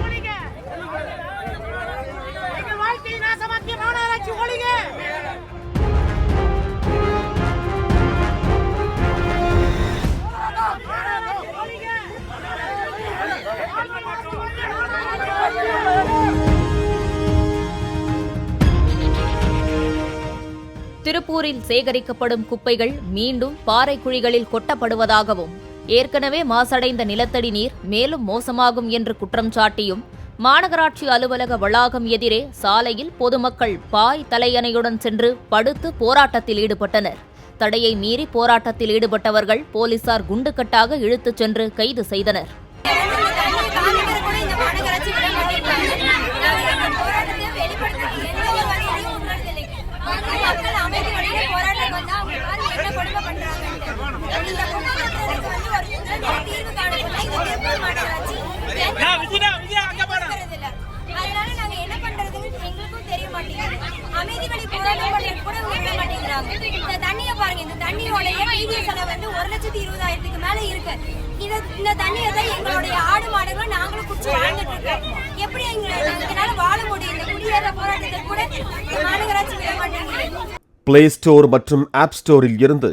ஒழிக எங்கள் வாழ்க்கையை நாசமாக்கிய திருப்பூரில் சேகரிக்கப்படும் குப்பைகள் மீண்டும் பாறை குழிகளில் கொட்டப்படுவதாகவும் ஏற்கனவே மாசடைந்த நிலத்தடி நீர் மேலும் மோசமாகும் என்று குற்றம் சாட்டியும் மாநகராட்சி அலுவலக வளாகம் எதிரே சாலையில் பொதுமக்கள் பாய் தலையணையுடன் சென்று படுத்து போராட்டத்தில் ஈடுபட்டனர். தடையை மீறி போராட்டத்தில் ஈடுபட்டவர்கள் போலீசார் குண்டுக்கட்டாக இழுத்துச் சென்று கைது செய்தனர் காமிக்கிற கூட இந்த மாநகராட்சி விட மாட்டேங்கிறாங்க. நாங்க எங்க போராட்டத்தை வெளிப்படுத்த எந்த ஒரு வழியையும் விடுறதில்லை. மக்கள் அமைதி வழியில போராட்டம் வந்தா அவங்க பாருங்க என்ன கொடுமை பண்றாங்கன்ட்டு. இந்த குப்பை கொட்டுறதுக்கு வந்து ஒரு உடனடியா தீர்வு காணப்பட்டா இந்த திருப்பூர் மாநகராட்சி எந்த கொடுக்கறதில்ல. அதனால நாங்க என்ன பண்றதுன்னு எங்களுக்கும் தெரிய மாட்டேங்குது. அமைதி வழி போராட்டம் பண்றதுக்கு கூட இவங்க விட மாட்டேங்கிறாங்க. இந்த தண்ணியை பாருங்க இந்த தண்ணியோடைய PVC செலவு வந்து ஒரு லட்சத்தி இருபதாயிரத்துக்கு மேல இருக்கு இது இந்த தண்ணியை தான் எங்களுடைய ஆடு மாடுகளும் நாங்களும் குடிச்சு வாழ்ந்துட்டு இருக்கோம் எப்படி எங்களை எங்களால வாழ முடியும் இந்த குடியேற போராட்டத்தை கூட மாநகராட்சி விட மாட்டேங்குது பிளே ஸ்டோர் மற்றும் ஆப் ஸ்டோரில் இருந்து